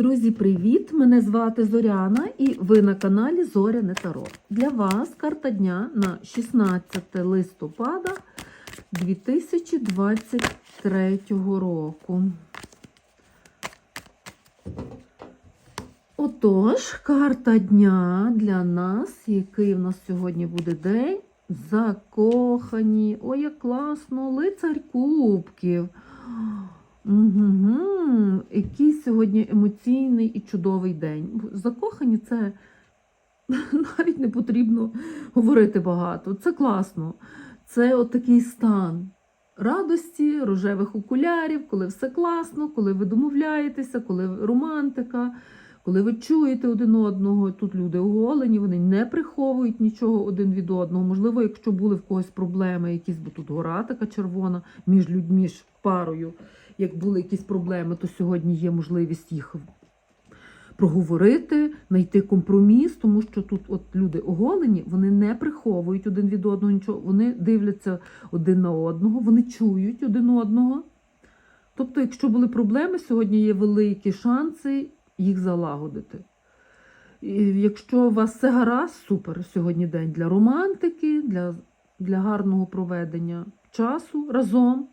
Друзі, привіт! Мене звати Зоряна і ви на каналі Зоряне Таро. Для вас карта дня на 16 листопада 2023 року. Отож, карта дня для нас, який в нас сьогодні буде день. Закохані. Ой, як класно! Лицар кубків. Угу. Який сьогодні емоційний і чудовий день. Закохані це навіть не потрібно говорити багато. Це класно. Це от такий стан радості, рожевих окулярів, коли все класно, коли ви домовляєтеся, коли романтика, коли ви чуєте один одного. Тут люди оголені, вони не приховують нічого один від одного. Можливо, якщо були в когось проблеми, якісь, бо тут гора така червона між людьми, між парою як були якісь проблеми, то сьогодні є можливість їх проговорити, знайти компроміс, тому що тут от люди оголені, вони не приховують один від одного нічого, вони дивляться один на одного, вони чують один одного. Тобто, якщо були проблеми, сьогодні є великі шанси їх залагодити. І якщо у вас все гаразд, супер сьогодні день для романтики, для, для гарного проведення часу разом.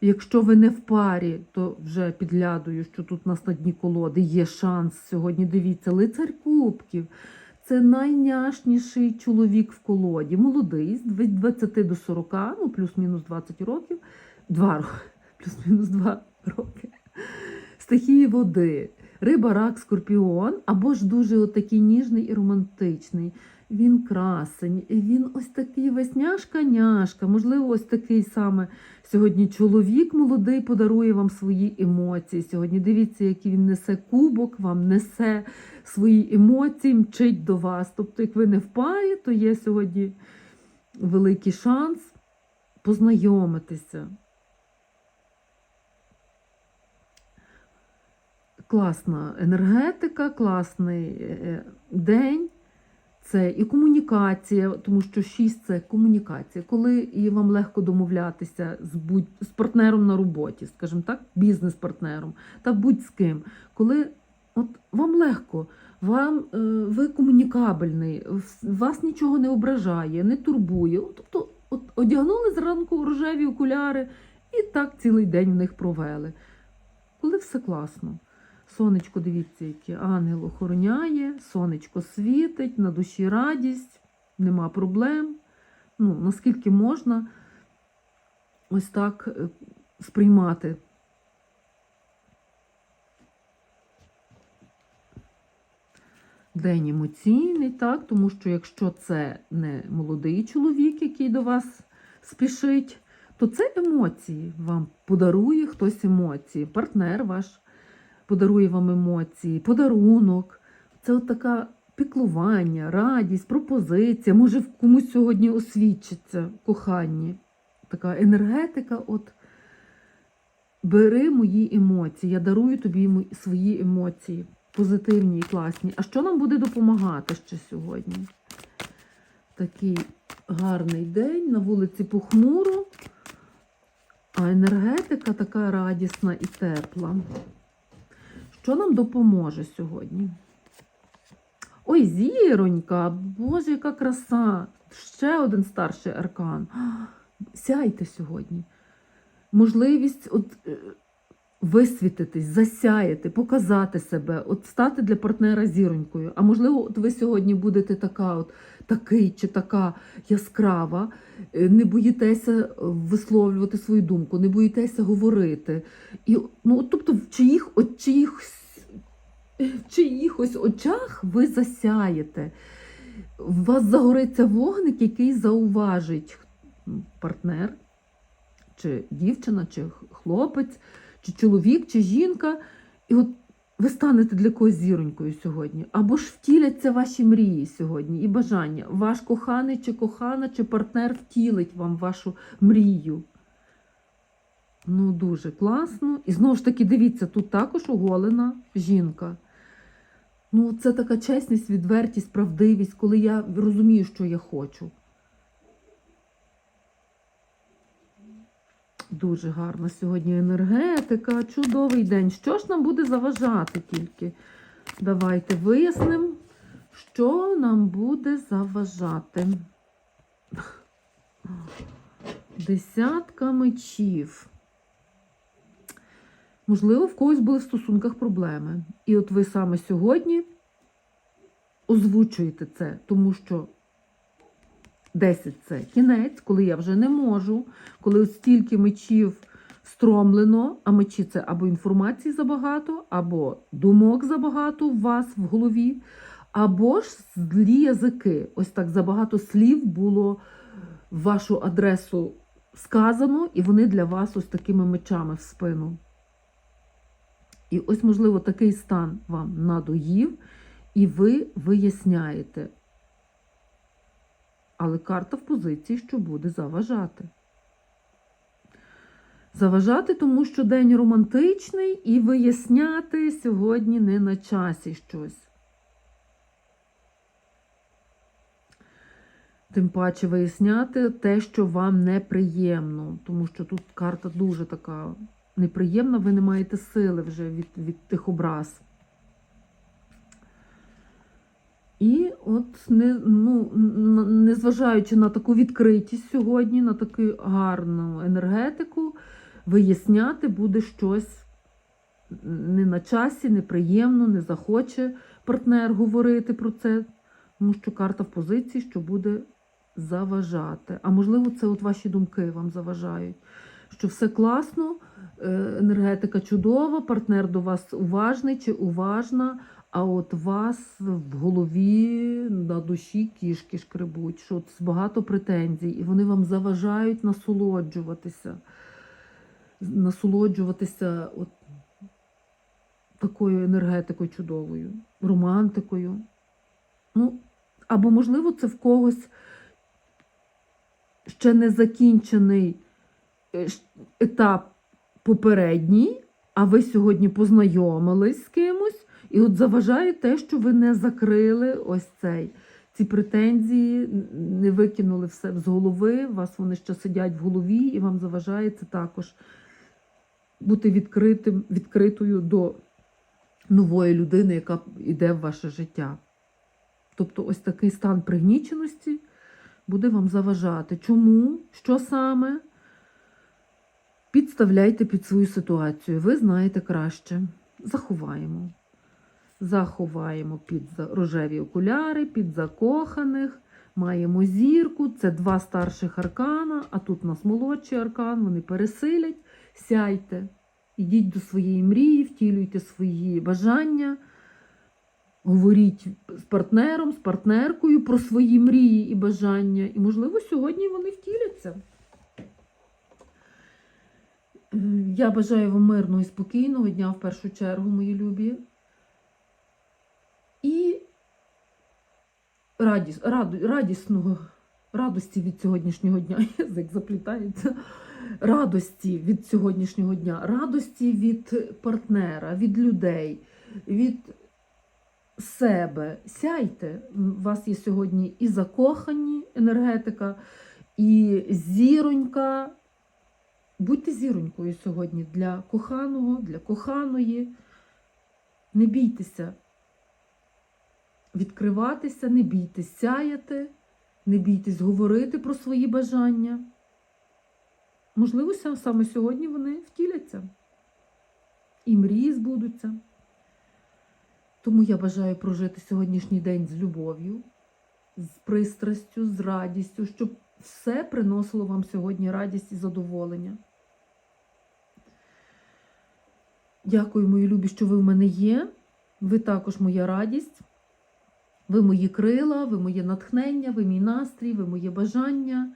Якщо ви не в парі, то вже підглядую, що тут нас на дні колоди є шанс сьогодні. Дивіться, лицар кубків. Це найняшніший чоловік в колоді. Молодий, з 20 до 40, ну плюс-мінус 20 років. 2 роки, плюс-мінус 2 роки. Стихії води, риба, рак, скорпіон, або ж дуже от такий ніжний і романтичний. Він красень, він ось такий весняшка-няшка, можливо, ось такий саме сьогодні чоловік молодий подарує вам свої емоції. Сьогодні дивіться, який він несе кубок, вам несе свої емоції, мчить до вас. Тобто, як ви не в парі, то є сьогодні великий шанс познайомитися. Класна енергетика, класний е, день. Це і комунікація, тому що шість це комунікація, коли і вам легко домовлятися з будь з партнером на роботі, скажімо так, бізнес-партнером та будь з ким. Коли от вам легко, вам е, ви комунікабельний, вас нічого не ображає, не турбує. Тобто, от одягнули зранку рожеві окуляри і так цілий день в них провели. Коли все класно. Сонечко, дивіться, яке ангел охороняє, сонечко світить, на душі радість, нема проблем. Ну, Наскільки можна ось так е, сприймати. День емоційний, так, тому що якщо це не молодий чоловік, який до вас спішить, то це емоції. Вам подарує хтось емоції, партнер ваш подарує вам емоції, подарунок. Це от така піклування, радість, пропозиція. Може, в комусь сьогодні освідчиться коханні. Така енергетика. от Бери мої емоції, я дарую тобі свої емоції, позитивні і класні. А що нам буде допомагати ще сьогодні? Такий гарний день, на вулиці похмуро, а енергетика така радісна і тепла. Що нам допоможе сьогодні? Ой, зіронька, Боже, яка краса! Ще один старший аркан. Сяйте сьогодні. Можливість от, е, висвітитись, засяяти, показати себе, от стати для партнера зіронькою. А можливо, от ви сьогодні будете така, от, такий чи така яскрава, е, не боїтеся висловлювати свою думку, не боїтеся говорити. І, ну, Тобто, в чиїх, от, чиїх, в чиїхось очах ви засяєте. У вас загориться вогник, який зауважить партнер, чи дівчина, чи хлопець, чи чоловік, чи жінка. І от ви станете для когось зіронькою сьогодні. Або ж втіляться ваші мрії сьогодні і бажання. Ваш коханий, чи кохана, чи партнер втілить вам вашу мрію. Ну, дуже класно. І знову ж таки, дивіться, тут також оголена жінка. Ну, це така чесність, відвертість, правдивість, коли я розумію, що я хочу. Дуже гарна сьогодні енергетика, чудовий день. Що ж нам буде заважати тільки? Давайте вияснимо, що нам буде заважати. Десятка мечів. Можливо, в когось були в стосунках проблеми. І от ви саме сьогодні озвучуєте це, тому що 10 це кінець, коли я вже не можу, коли стільки мечів стромлено, а мечі це або інформації забагато, або думок забагато у вас в голові, або ж злі язики. Ось так забагато слів було в вашу адресу сказано, і вони для вас ось такими мечами в спину. І ось, можливо, такий стан вам надоїв, і ви виясняєте. Але карта в позиції, що буде заважати. Заважати, тому що день романтичний, і виясняти сьогодні не на часі щось. Тим паче виясняти те, що вам неприємно, тому що тут карта дуже така неприємна, ви не маєте сили вже від, від тих образ. І от, не, ну, незважаючи на таку відкритість сьогодні, на таку гарну енергетику, виясняти буде щось не на часі, неприємно, не захоче партнер говорити про це, тому що карта в позиції, що буде заважати. А можливо, це от ваші думки вам заважають. Що все класно, е, енергетика чудова, партнер до вас уважний чи уважна, а от вас в голові на душі кішки шкребуть, що от багато претензій, і вони вам заважають насолоджуватися, насолоджуватися от такою енергетикою чудовою, романтикою. Ну, або, можливо, це в когось ще не закінчений е, етап попередній, а ви сьогодні познайомились з кимось, і от заважає те, що ви не закрили ось цей. Ці претензії не викинули все з голови, вас вони ще сидять в голові, і вам заважає це також бути відкритим, відкритою до нової людини, яка йде в ваше життя. Тобто, ось такий стан пригніченості буде вам заважати. Чому? Що саме? Підставляйте під свою ситуацію. Ви знаєте краще. Заховаємо. Заховаємо під рожеві окуляри, під закоханих. Маємо зірку, це два старших аркана, а тут у нас молодший аркан, вони пересилять. Сяйте, ідіть до своєї мрії, втілюйте свої бажання. Говоріть з партнером, з партнеркою про свої мрії і бажання. І, можливо, сьогодні вони втіляться. Е, Я бажаю вам мирного і спокійного дня в першу чергу, мої любі. І радіс, раду, радісного, радості від сьогоднішнього дня. Язик заплітається. Радості від сьогоднішнього дня, радості від партнера, від людей, від себе. Сяйте. У вас є сьогодні і закохані енергетика, і зіронька. Будьте зіронькою сьогодні для коханого, для коханої. Не бійтеся відкриватися, не бійтесь сяяти, не бійтесь говорити про свої бажання. Можливо, саме сьогодні вони втіляться. І мрії збудуться. Тому я бажаю прожити сьогоднішній день з любов'ю, з пристрастю, з радістю, щоб все приносило вам сьогодні радість і задоволення. Дякую, мої любі, що ви в мене є. Ви також моя радість. Ви мої крила, ви моє натхнення, ви мій настрій, ви моє бажання.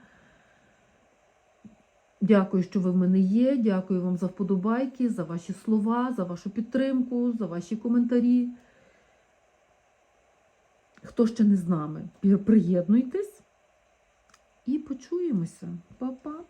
Дякую, що ви в мене є. Дякую вам за вподобайки, за ваші слова, за вашу підтримку, за ваші коментарі. Хто ще не з нами, приєднуйтесь і почуємося. Па-па!